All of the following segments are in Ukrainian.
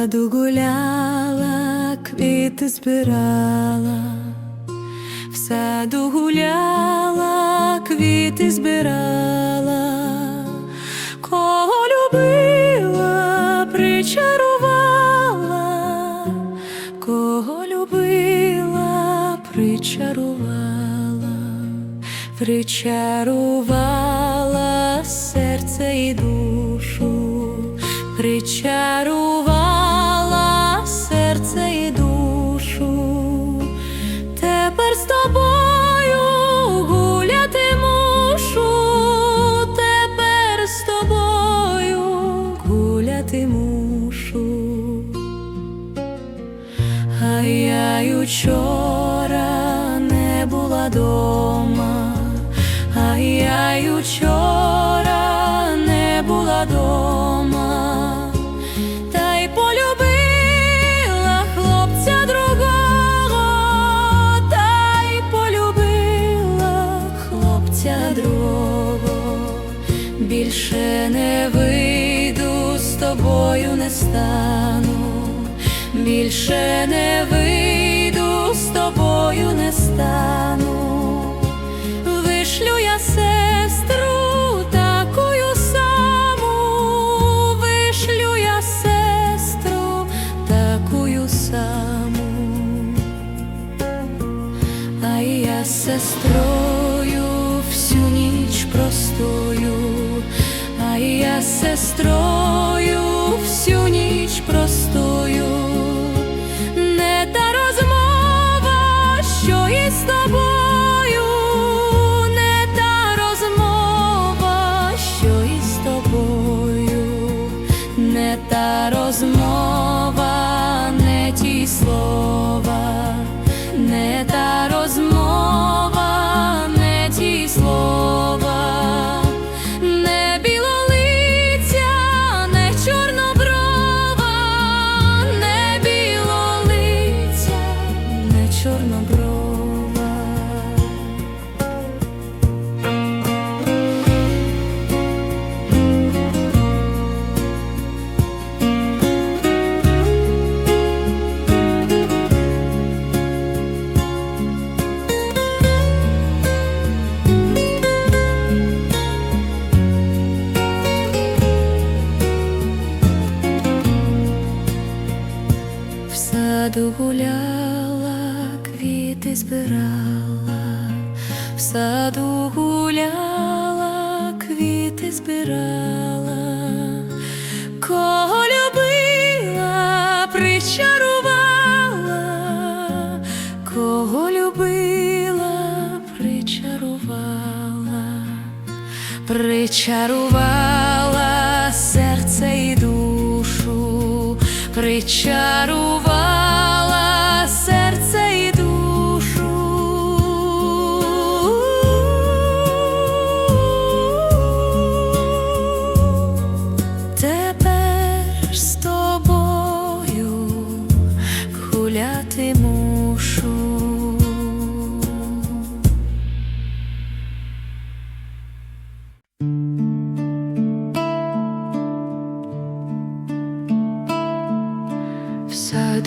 саду гуляла, квіти збирала, в саду гуляла, квіти збирала, кого любила, причарувала, кого любила, причарувала, причарувала серце і душу, причарувала стану, більше не вийду з тобою не стану. Вишлю я сестру такую саму, вишлю я сестру такую саму. А я сестрою всю ніч простою, а я сестрою всю ніч простою, не та розмова, що із тобою, не та розмова, що із тобою, не та розмова, не ті слова, не та розмова, саду гуляла, квіти збирала, в саду гуляла, квіти збирала, кого любила, причарувала, кого любила, причарувала. Причарувала серце і душу, причарувала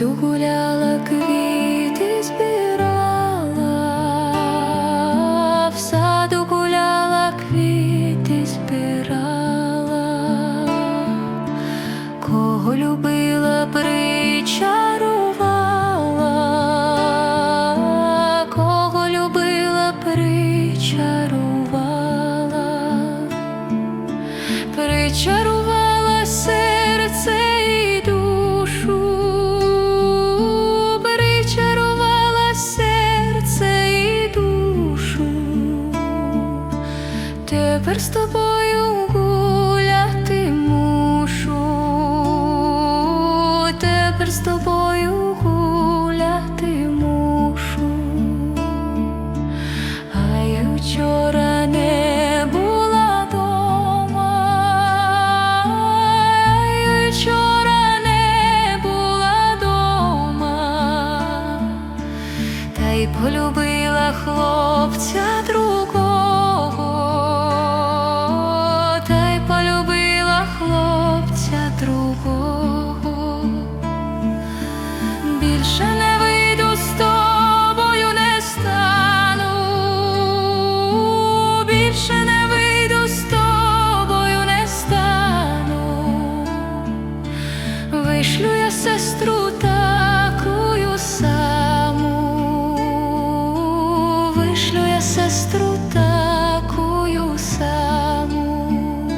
саду гуляла, квіти збирала, в саду гуляла, квіти збирала, кого любила, причарувала, Вийшлю я сестру такую саму, вийшлю я сестру такую саму,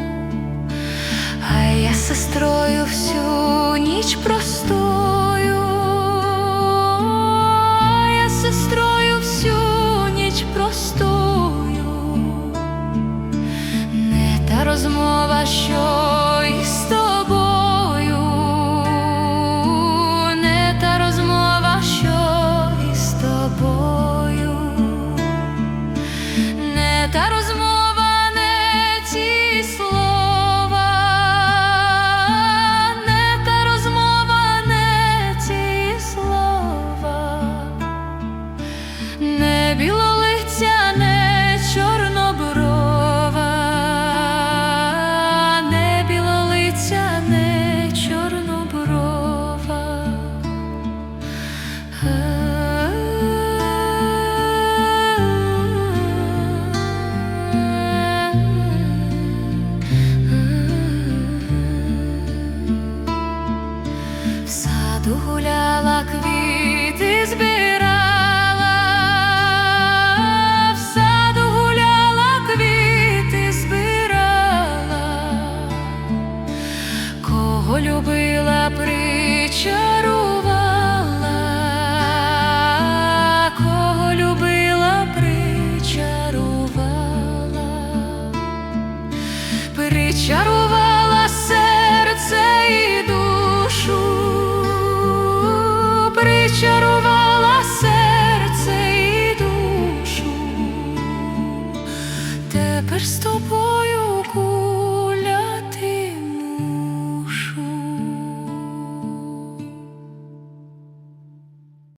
а я сестрою всю ніч простою, а я сестрою всю ніч простою, не та розмова, що.